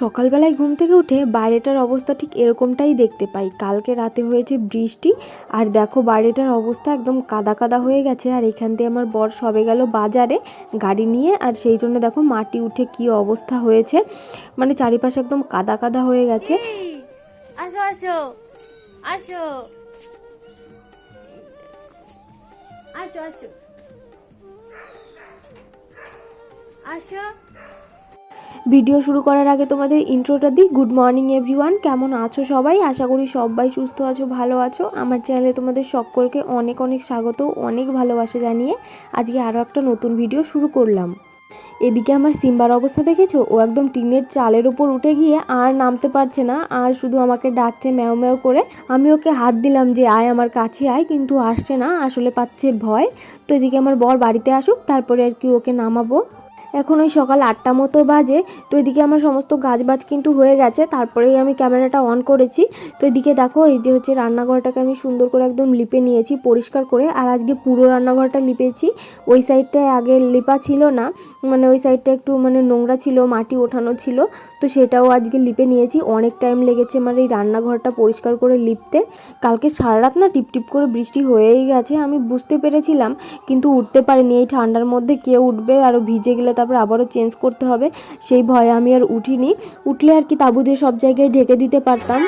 সকালবেলায় ঘুম থেকে উঠে বাইরেটার অবস্থা ঠিক এরকমটাই দেখতে পাই। কালকে রাতে হয়েছে বৃষ্টি আর দেখো বাইরেটার অবস্থা একদম কাদা কাদা হয়ে গেছে আর এখান থেকে আমার বর সবে গেল বাজারে গাড়ি নিয়ে আর সেই জন্য দেখো মাটি উঠে কি অবস্থা হয়েছে। মানে চারিপাশে একদম কাদা কাদা হয়ে গেছে। আসো আসো আসো। আসো আসো। আসো। ভিডিও শুরু করার আগে তোমাদের ইন্ট্রোটা দিই। গুড মর্নিং এভরিওয়ান কেমন আছো সবাই? আশা করি সবাই সুস্থ আছো, ভালো আছো। আমার চ্যানেলে তোমাদের সকলকে অনেক অনেক স্বাগত, অনেক ভালোবাসা জানিয়ে আজকে আরও একটা নতুন ভিডিও শুরু করলাম। এদিকে আমার সিম্বার অবস্থা দেখেছ? ও একদম টিনের চালের উপর উঠে গিয়ে আর নামতে পারছে না, আর শুধু আমাকে ডাকছে ম্যাও ম্যাও করে। আমি ওকে হাত দিলাম যে, আয় আমার কাছে আয়। কিন্তু আসছে না, আসলে পাচ্ছে ভয়। তো এদিকে আমার বর বাড়িতে আসুক, তারপরে আর কি ওকে নামাবো। এখন ওই সকাল আটটা মতো বাজে, তো এদিকে আমার সমস্ত গাছবাজ কিন্তু হয়ে গেছে, তারপরেই আমি ক্যামেরাটা অন করেছি। তো এদিকে দেখো, এই যে হচ্ছে রান্নাঘরটাকে আমি সুন্দর করে একদম লিপে নিয়েছি, পরিষ্কার করে, আর আজকে পুরো রান্নাঘরটা লিপেছি। ওই সাইডটায় আগে লিপা ছিল না মানে ওই সাইডটা একটু মানে নোংরা ছিল, মাটি ওঠানো ছিল, তো সেটাও আজকে লিপে নিয়েছি। অনেক টাইম লেগেছে আমার এই রান্নাঘরটা পরিষ্কার করে লিপতে। কালকে সারা রাত না টিপটিপ করে বৃষ্টি হয়েই গেছে, আমি বুঝতে পেরেছিলাম, কিন্তু উঠতে পারিনি। এই ঠান্ডার মধ্যে কে উঠবে আরও ভিজে গেলে তারপর আবারও চেঞ্জ করতে হবে। সেই ভয়ে আমি আর উঠিনি। উঠলে আর কি তাবু দিয়ে সব জায়গায় ঢেকে দিতে পারতাম।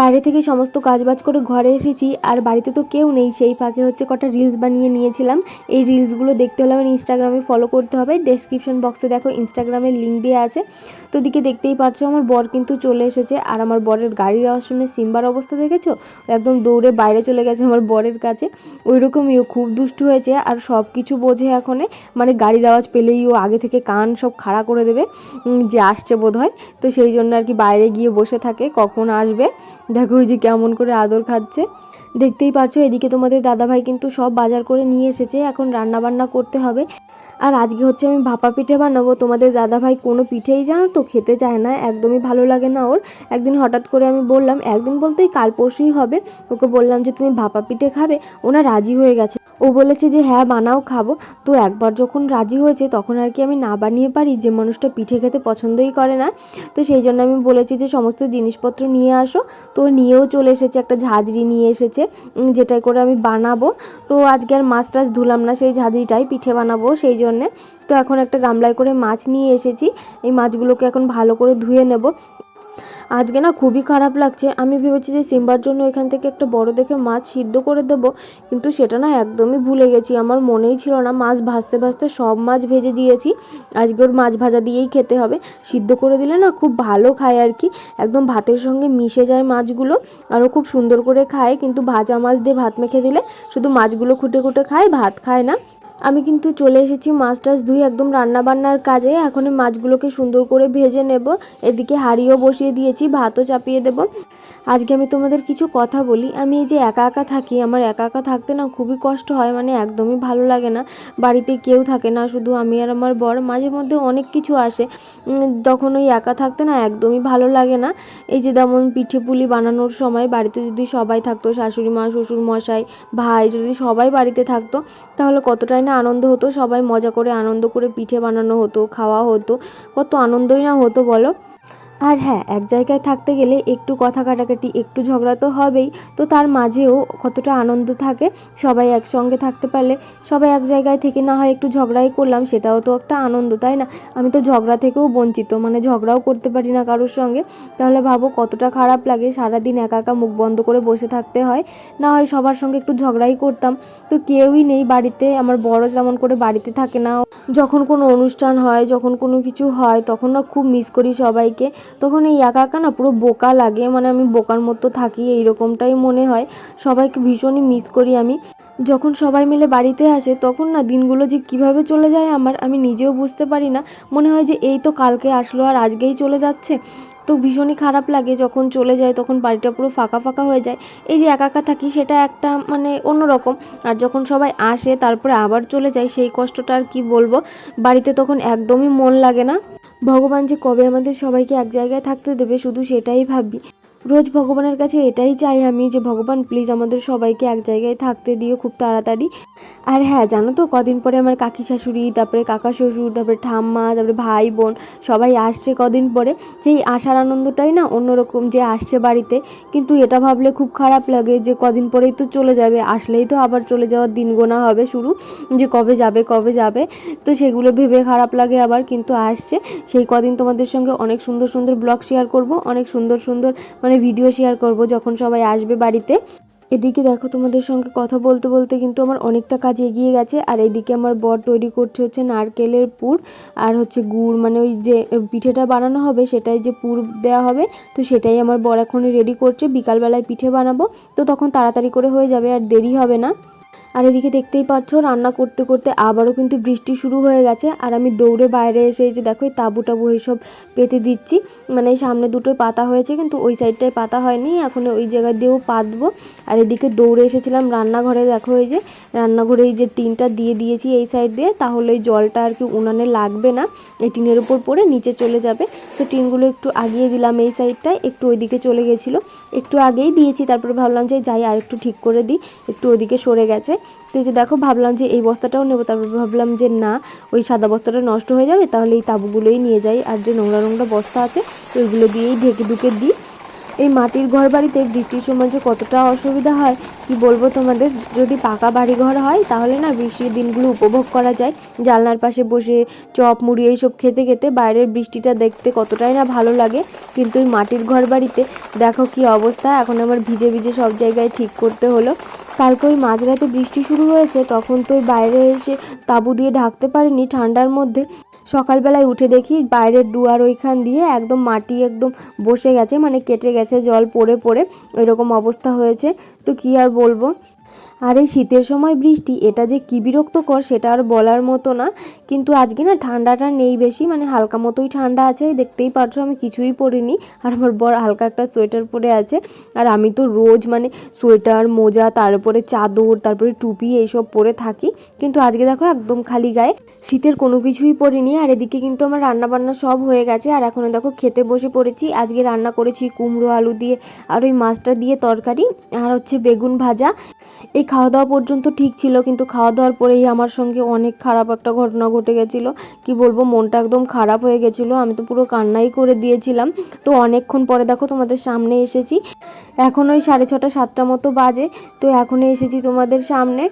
বাইরে থেকে সমস্ত কাজবাজ করে ঘরে এসেছি, আর বাড়িতে তো কেউ নেই। সেই ফাঁকে হচ্ছে কটা রিলস বানিয়ে নিয়েছিলাম। এই রিলসগুলো দেখতে হলে আমার ইনস্টাগ্রামে ফলো করতে হবে। ডেসক্রিপশন বক্সে দেখো ইনস্টাগ্রামের লিঙ্ক দেওয়া আছে। তো দিকে দেখতেই পারছ আমার বর কিন্তু চলে এসেছে। আর আমার বরের গাড়ির আওয়াজ শুনে সিম্বার অবস্থা দেখেছ? একদম দৌড়ে বাইরে চলে গেছে আমার বরের কাছে। ওই রকমই ও খুব দুষ্টু হয়েছে, আর সব কিছু বোঝে এখনে। মানে গাড়ির আওয়াজ পেলেই ও আগে থেকে কান সব খাড়া করে দেবে। যে আসছে বোধ হয় তো সেই জন্য আর কি বাইরে গিয়ে বসে থাকে, কখন আসবে? দেখো ওই যে কেমন করে আদর খাচ্ছে। দেখতেই পারছ, এদিকে তোমাদের দাদাভাই কিন্তু সব বাজার করে নিয়ে এসেছে, এখন রান্না বান্না করতে হবে। আর আজকে হচ্ছে আমি ভাপা পিঠে বানাবো, তোমাদের দাদাভাই কোনো পিঠেই জানো তো খেতে চায় না, একদমই ভালো লাগে না ওর। একদিন হঠাৎ করে আমি বললাম, একদিন বলতেই কাল পরশুই হবে, ওকে বললাম যে তুমি ভাপা পিঠে খাবে, ওনা রাজি হয়ে গেছে। ও বলেছে যে হ্যাঁ বানাও, খাব। তো একবার যখন রাজি হয়েছে, তখন আর কি আমি না বানিয়ে পারি, যে মানুষটা পিঠে খেতে পছন্দই করে না। তো সেই জন্য আমি বলেছি যে সমস্ত জিনিসপত্র নিয়ে আসো। তো নিয়েও চলে এসেছে, একটা ঝাঁঝরি নিয়ে এসেছে। উম, যেটাই করে আমি বানাবো। তো আজকে আর মাছ টাছ ধুলাম না সেই ঝাঁঝরিটাই পিঠে বানাবো সেই জন্যে। তো এখন একটা গামলায় করে মাছ নিয়ে এসেছি। এই মাছগুলোকে এখন ভালো করে ধুয়ে নেব। আজকে না খুবই খারাপ লাগছে। আমি ভেবেছি যে সিম্বার জন্য এখান থেকে একটা বড় দেখে মাছ সিদ্ধ করে দেবো, কিন্তু সেটা না একদমই ভুলে গেছি। আমার মনেই ছিল না মাছ ভাজতে ভাজতে সব মাছ ভেজে দিয়েছি। আজকে ওর মাছ ভাজা দিয়েই খেতে হবে। সিদ্ধ করে দিলে না খুব ভালো খায় আর কি। একদম ভাতের সঙ্গে মিশে যায় মাছগুলো আরও খুব সুন্দর করে খায়, কিন্তু ভাজা মাছ দিয়ে ভাত মেখে দিলে শুধু মাছগুলো খুঁটে খুঁটে খায়, ভাত খায় না। আমি কিন্তু চলে এসেছি মাছ টাছ ধুয়ে একদম রান্না বান্নার কাজে। এখন মাছগুলোকে সুন্দর করে ভেজে নেব। এদিকে হাঁড়িও বসিয়ে দিয়েছি, ভাতও চাপিয়ে দেব। আজকে আমি তোমাদের কিছু কথা বলি। আমি এই যে একা একা থাকি, আমার একা একা থাকতে না খুবই কষ্ট হয় মানে একদমই ভালো লাগে না। বাড়িতে কেউ থাকে না, শুধু আমি আর আমার বর। মাঝে মধ্যে অনেক কিছু আসে। তখন ওই একা থাকতে না একদমই ভালো লাগে না। এই যে যেমন পিঠে পুলি বানানোর সময় বাড়িতে যদি সবাই থাকতো, শাশুড়ি মা শ্বশুর মশাই ভাই যদি সবাই বাড়িতে থাকতো, তাহলে কতটাই না আনন্দ হতো, সবাই মজা করে আনন্দ করে পিঠে বানানো হতো, খাওয়া হতো, কত আনন্দই না হতো বলো। আর হ্যাঁ এক জায়গায় থাকতে গেলে একটু কথা কাটাকাটি, একটু ঝগড়া তো হবেই। তো তার মাঝেও কতটা আনন্দ থাকে, সবাই একসঙ্গে থাকতে পারলে, সবাই এক জায়গায় থেকে না হয় একটু ঝগড়াই করলাম, সেটাও তো একটা আনন্দ, তাই না? আমি তো ঝগড়া থেকেও বঞ্চিত মানে ঝগড়াও করতে পারি না কারোর সঙ্গে। তাহলে ভাবো কতটা খারাপ লাগে, সারাদিন একা একা মুখ বন্ধ করে বসে থাকতে হয়, না হয় সবার সঙ্গে একটু ঝগড়াই করতাম। তো কেউই নেই বাড়িতে, আমার বড় তেমন করে বাড়িতে থাকে না। যখন কোনো অনুষ্ঠান হয়, যখন কোনো কিছু হয়, তখন না খুব মিস করি সবাইকে। তখন এই একা একা না পুরো বোকা লাগে। মানে আমি বোকার মতো থাকি, এইরকমটাই মনে হয়। সবাইকে ভীষণই মিস করি আমি। যখন সবাই মিলে বাড়িতে আসে, তখন না দিনগুলো যে কীভাবে চলে যায় আমার, আমি নিজেও বুঝতে পারি না। মনে হয় যে এই তো কালকে আসলো আর আজকেই চলে যাচ্ছে। তো ভীষণই খারাপ লাগে যখন চলে যায়, তখন বাড়িটা পুরো ফাঁকা ফাঁকা হয়ে যায়। এই যে একা একা থাকি, সেটা একটা মানে অন্যরকম। আর যখন সবাই আসে, তারপরে আবার চলে যায় সেই কষ্টটা আর কী বলব? বাড়িতে তখন একদমই মন লাগে না। ভগবান যে কবে আমাদের সবাইকে এক জায়গায় থাকতে দেবে, শুধু সেটাই ভাবি। রোজ ভগবানের কাছে এটাই চাই আমি যে, ভগবান প্লিজ আমাদের সবাইকে এক জায়গায় থাকতে দিও খুব তাড়াতাড়ি। আর হ্যাঁ জানো তো, কদিন পরে আমার কাকি শাশুড়ি, তারপরে কাকা শ্বশুর, তারপরে ঠাম্মা, তারপরে ভাই, বোন সবাই আসছে কদিন পরে। সেই আসার আনন্দটাই না অন্যরকম যে আসছে বাড়িতে। কিন্তু এটা ভাবলে খুব খারাপ লাগে যে, কদিন পরেই তো চলে যাবে। আসলেই তো আবার চলে যাওয়ার দিন গোনা হবে শুরু, যে কবে যাবে কবে যাবে। তো সেগুলো ভেবে খারাপ লাগে আবার, কিন্তু আসছে। সেই কদিন তোমাদের সঙ্গে অনেক সুন্দর সুন্দর ব্লগ শেয়ার করব। অনেক সুন্দর সুন্দর মানে ভিডিও শেয়ার করব যখন সবাই আসবে বাড়িতে। এদিকে দেখো তোমাদের সঙ্গে কথা বলতে বলতে কিন্তু আমার অনেকটা কাজ এগিয়ে গেছে। আর এদিকে আমার বর তৈরি করছে হচ্ছে নারকেলের পুর আর হচ্ছে গুড় মানে ওই যে পিঠেটা বানানো হবে সেটাই যে পুর দেওয়া হবে। তো সেটাই আমার বর এখন রেডি করছে। বিকালবেলায় পিঠে বানাবো। তো তখন তাড়াতাড়ি করে হয়ে যাবে আর দেরি হবে না। আর এদিকে দেখতেই পাচ্ছ, রান্না করতে করতে আবারও কিন্তু বৃষ্টি শুরু হয়ে গেছে। আর আমি দৌড়ে বাইরে এসে এই যে দেখো, এই তাবু টাবু এইসব পেতে দিচ্ছি। মানে সামনে দুটোই পাতা হয়েছে, কিন্তু ওই সাইডটায় পাতা হয়নি। এখন ওই জায়গা দিয়েও পাতবো। আর এদিকে দৌড়ে এসেছিলাম রান্নাঘরে, দেখো এই যে, রান্নাঘরে এই যে টিনটা দিয়ে দিয়েছি এই সাইড দিয়ে, তাহলে ওই জলটা আর কি উনানে লাগবে না। এই টিনের উপর পড়ে নিচে চলে যাবে। তো টিনগুলো একটু আগিয়ে দিলাম এই সাইডটায়, একটু ওইদিকে চলে গেছিল। একটু আগেই দিয়েছি, তারপরে ভাবলাম যে যাই আর একটু ঠিক করে দিই। একটু ওইদিকে সরে গেছে। তো এই যে দেখো, ভাবলাম যে এই বস্তাটাও নেব। তারপর ভাবলাম যে না, ওই সাদা বস্তাটা নষ্ট হয়ে যাবে, তাহলে এই তাবুগুলোই নিয়ে যাই। আর যে নোংরা নোংরা বস্তা আছে ওইগুলো দিয়েই ঢেকে ঢুকে দিই। এই মাটির ঘর বাড়িতে বৃষ্টির সময় যে কতটা অসুবিধা হয়, কি বলব তোমাদের? যদি পাকা বাড়ি ঘর হয়, তাহলে না বৃষ্টির দিনগুলো উপভোগ করা যায়। জানলার পাশে বসে চপ মুড়ি এইসব খেতে খেতে বাইরের বৃষ্টিটা দেখতে কতটাই না ভালো লাগে। কিন্তু ওই মাটির ঘর বাড়িতে দেখো কি অবস্থা, এখন আমার ভিজে ভিজে সব জায়গায় ঠিক করতে হলো। কালকে ওই মাঝরাতে বৃষ্টি শুরু হয়েছে, তখন তো বাইরে এসে তাঁবু দিয়ে ঢাকতে পারিনি ঠান্ডার মধ্যে। সকালবেলায় উঠে দেখি বাইরের দুয়ার ওইখান দিয়ে একদম মাটি একদম বসে গেছে মানে কেটে গেছে, জল পড়ে পড়ে, এরকম অবস্থা হয়েছে। তো কি আর বলব? আর এই শীতের সময় বৃষ্টি, এটা যে কী বিরক্তকর সেটা আর বলার মতো না। কিন্তু আজকে না ঠান্ডাটা নেই বেশি মানে হালকা মতোই ঠান্ডা আছে, দেখতেই পারছ আমি কিছুই পরিনি। আর আমার বর হালকা একটা সোয়েটার পরে আছে। আর আমি তো রোজ মানে সোয়েটার, মোজা, তারপরে চাদর, তারপরে টুপি এইসব পরে থাকি। কিন্তু আজকে দেখো একদম খালি গায়ে। শীতের কোনো কিছুই পরিনি, আর এদিকে কিন্তু আমার রান্না বান্না সব হয়ে গেছে। আর এখন দেখো খেতে বসে পড়েছি। আজকে রান্না করেছি কুমড়ো আলু দিয়ে আর ওই মাছটা দিয়ে তরকারি। আর হচ্ছে বেগুন ভাজা। এই খাওয়া দাওয়া পর্যন্ত ঠিক ছিল, কিন্তু খাওয়া দাওয়ার পরেই আমার সঙ্গে অনেক খারাপ একটা ঘটনা ঘটে গেছিল। কি বলব, মনটা একদম খারাপ হয়ে গেছিল। আমি তো পুরো কান্নাই করে দিয়েছিলাম। তো অনেকক্ষণ পরে দেখো তোমাদের সামনে এসেছি। এখন ওই সাড়ে ছটা, সাতটা মতো বাজে। তো এখনই এসেছি তোমাদের সামনে।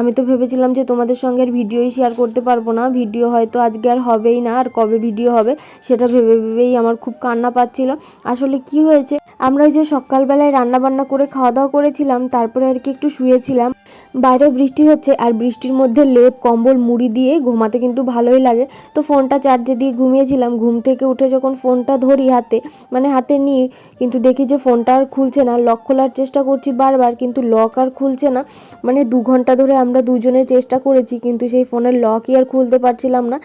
আমি তো ভেবেছিলাম যে তোমাদের সঙ্গে আর ভিডিওই শেয়ার করতে পারব না। ভিডিও হয়তো আজকে আর হবেই না, আর কবে ভিডিও হবে সেটা ভেবে ভেবেই আমার খুব কান্না পাচ্ছিল। আসলে কি হয়েছে? আমরা ওই যে সকালবেলায় রান্না বান্না করে খাওয়া দাওয়া করেছিলাম, তারপরে আর কি একটু শুয়েছিলাম। বাইরে বৃষ্টি হচ্ছে আর বৃষ্টির মধ্যে লেপ, কম্বল, মুড়ি দিয়ে ঘুমাতে কিন্তু ভালোই লাগে। তো ফোনটা চার্জে দিয়ে ঘুমিয়েছিলাম। ঘুম থেকে উঠে যখন ফোনটা ধরি হাতে মানে হাতে নিই কিন্তু দেখি যে ফোনটা আর খুলছে না। লক খোলার চেষ্টা করছি বারবার, কিন্তু লক আর খুলছে না। মানে দু ঘণ্টা ধরে আমরা দুজনে চেষ্টা করেছি, কিন্তু সেই ফোনের লকই আর খুলতে পারছিলাম না।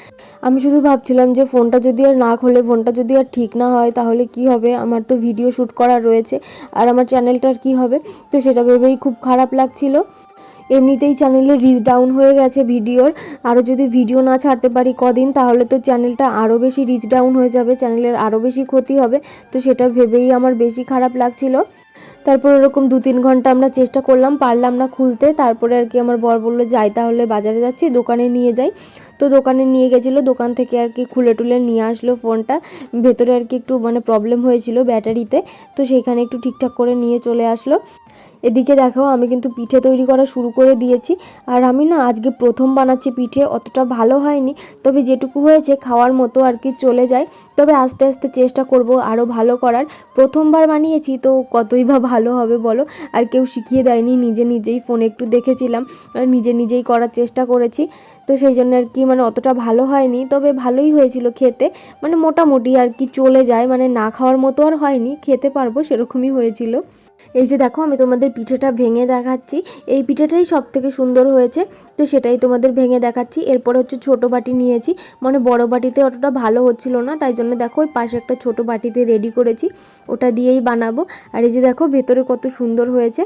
আমি শুধু ভাবছিলাম যে ফোনটা যদি আর না খোলে, ফোনটা যদি আর ঠিক না হয়, তাহলে কি হবে? আমার তো ভিডিও শ্যুট করা রয়েছে। আর আমার চ্যানেলটার কি হবে? তো সেটা ভেবেই খুব খারাপ লাগছিল। এমনিতেই চ্যানেলে রিচ ডাউন হয়ে গেছে ভিডিওর। আরও যদি ভিডিও না ছাড়তে পারি কদিন, তাহলে তো চ্যানেলটা আরও বেশি রিচ ডাউন হয়ে যাবে চ্যানেলের আরও বেশি ক্ষতি হবে। তো সেটা ভেবেই আমার বেশি খারাপ লাগছিল। তারপর ওরকম দু তিন ঘণ্টা আমরা চেষ্টা করলাম, পারলাম না খুলতে। তারপরে আর কি আমার বর বলল, যাই তাহলে বাজারে যাচ্ছি, দোকানে নিয়ে যাই। তো দোকানে নিয়ে গেছিল, দোকান থেকে আর কি খুলে টুলে নিয়ে আসলো ফোনটা। ভেতরে আর কি একটু মানে প্রবলেম হয়েছিল ব্যাটারিতে তো সেইখানে একটু ঠিকঠাক করে নিয়ে চলে আসলো। এদিকে দেখো, আমি কিন্তু পিঠে তৈরি করা শুরু করে দিয়েছি। আর আমি না আজকে প্রথম বানাচ্ছি পিঠে, অতটা ভালো হয়নি। তবে যেটুকু হয়েছে খাওয়ার মতো আর কি চলে যায়। তবে আস্তে আস্তে চেষ্টা করব আরও ভালো করার। প্রথমবার বানিয়েছি, তো কতই বা ভালো হবে বলো? আর কেউ শিখিয়ে দেয়নি, নিজে নিজেই ফোনে একটু দেখেছিলাম, আর নিজে নিজেই করার চেষ্টা করেছি। তো সেই জন্য আর কি মানে অতটা ভালো হয়নি, তবে ভালোই হয়েছিল খেতে। মানে মোটামুটি আর কি চলে যায় মানে না খাওয়ার মতো আর হয়নি, খেতে পারব সেরকমই হয়েছিল। এই যে দেখো, আমি তোমাদের পিঠেটা ভেঙে দেখাচ্ছি। এই পিঠেটাই সব থেকে সুন্দর হয়েছে। তো সেটাই তোমাদের ভেঙে দেখাচ্ছি। এরপর হচ্ছে ছোট বাটি নিয়েছি। মানে বড় বাটিতে অতটা ভালো হচ্ছিল না, তাই জন্য দেখো ওই পাশে একটা ছোট বাটিতে রেডি করেছি। ওটা দিয়েই বানাবো। আর এই যে দেখো, ভেতরে কত সুন্দর হয়েছে।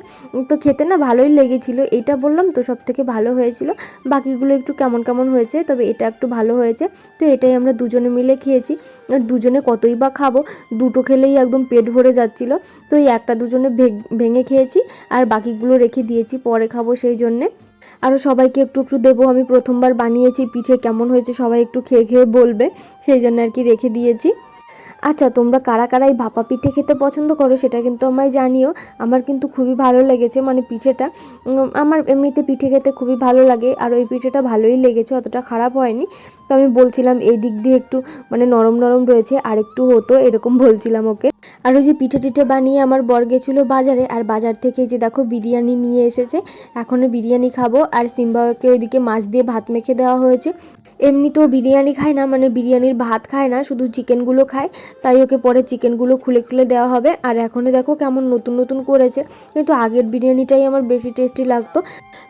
তো খেতে না ভালোই লেগেছিল। এটা বললাম তো সব থেকে ভালো হয়েছিল। বাকিগুলো একটু কেমন কেমন হয়েছে, তবে এটা একটু ভালো হয়েছে। তো এটাই আমরা দুজনে মিলে খেয়েছি। আর দুজনে কতই বা খাব, দুটো খেলেই একদম পেট ভরে যাচ্ছিল। তো এই একটা দুজনে ভে- ভেঙে খেয়েছি আর বাকিগুলো রেখে দিয়েছি, পরে খাব সেই জন্যে। আরও সবাইকে একটু একটু দেবো, আমি প্রথমবার বানিয়েছি, পিঠে কেমন হয়েছে সবাই একটু খেয়ে খেয়ে বলবে, সেই জন্য আর কি রেখে দিয়েছি। আচ্ছা তোমরা কারা কারা এই ভাপা পিঠে খেতে পছন্দ করো সেটা কিন্তু আমায় জানিও, আমার কিন্তু খুবই ভালো লেগেছে মানে পিঠেটা আমার এমনিতে পিঠে খেতে খুবই ভালো লাগে, আর ওই পিঠেটা ভালোই লেগেছে, অতটা খারাপ হয়নি। তো আমি বলছিলাম, এই দিক দিয়ে একটু মানে নরম নরম রয়েছে আর একটু হতো, এরকম বলছিলাম ওকে। আর ওই যে পিঠে টিঠে বানিয়ে আমার বর গেছিল বাজারে, আর বাজার থেকে যে দেখো বিরিয়ানি নিয়ে এসেছে এখনও বিরিয়ানি খাব। আর সিম্বাকে ওইদিকে মাছ দিয়ে ভাত মেখে দেওয়া হয়েছে। এমনিতেও বিরিয়ানি খায় না মানে বিরিয়ানির ভাত খায় না, শুধু চিকেনগুলো খায়। তাই ওকে পরে চিকেনগুলো খুলে খুলে দেওয়া হবে। আর এখনও দেখো কেমন নতুন নতুন করেছে। কিন্তু আগের বিরিয়ানিটাই আমার বেশি টেস্টি লাগতো।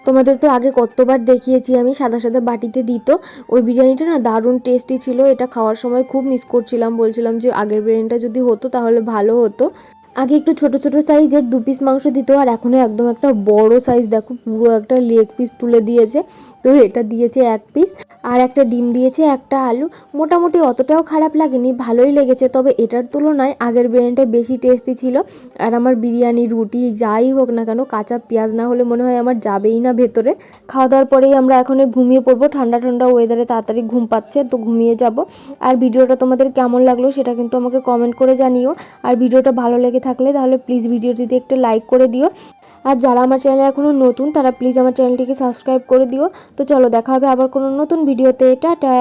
তোমাদের তো আগে কতবার দেখিয়েছি আমি, সাদা সাদা বাটিতে দিত। ওই বিরিয়ানিটা না, দারুণ টেস্টি ছিল। এটা খাওয়ার সময় খুব মিস করছিলাম। বলছিলাম যে আগের বিরিয়ানিটা যদি হতো তাহলে ভালো হতো। আগে একটু ছোট ছোট সাইজের দু পিস মাংস দিত, আর এখন একদম একটা বড় সাইজ দেখো পুরো একটা লেগ পিস তুলে দিয়েছে। তো এটা দিয়েছে এক পিস আর একটা ডিম দিয়েছে, একটা আলু। মোটামুটি অতটাও খারাপ লাগেনি, ভালোই লেগেছে, তবে এটার তুলনায় আগের বিরিয়ানিটা বেশি টেস্টি ছিল। আর আমার বিরিয়ানি, রুটি, যাই হোক না কেন, কাঁচা পেঁয়াজ না হলে মনে হয় আমার যাবেই না ভেতরে। খাওয়া দাওয়ার পরেই আমরা এখন ঘুমিয়ে পড়ব, ঠান্ডা ঠান্ডা ওয়েদারে তাড়াতাড়ি ঘুম পাচ্ছে, তো ঘুমিয়ে যাব। আর ভিডিওটা তোমাদের কেমন লাগল সেটা কিন্তু আমাকে কমেন্ট করে জানিও। আর ভিডিওটা ভালো লেগে থাকলে তাহলে প্লিজ ভিডিওটিতে একটা লাইক করে দিও। আর যারা আমার চ্যানেলে এখনও নতুন, তারা প্লিজ আমার চ্যানেলটিকে সাবস্ক্রাইব করে দিও। তো চলো দেখা হবে আবার কোনো নতুন ভিডিওতে টাটা!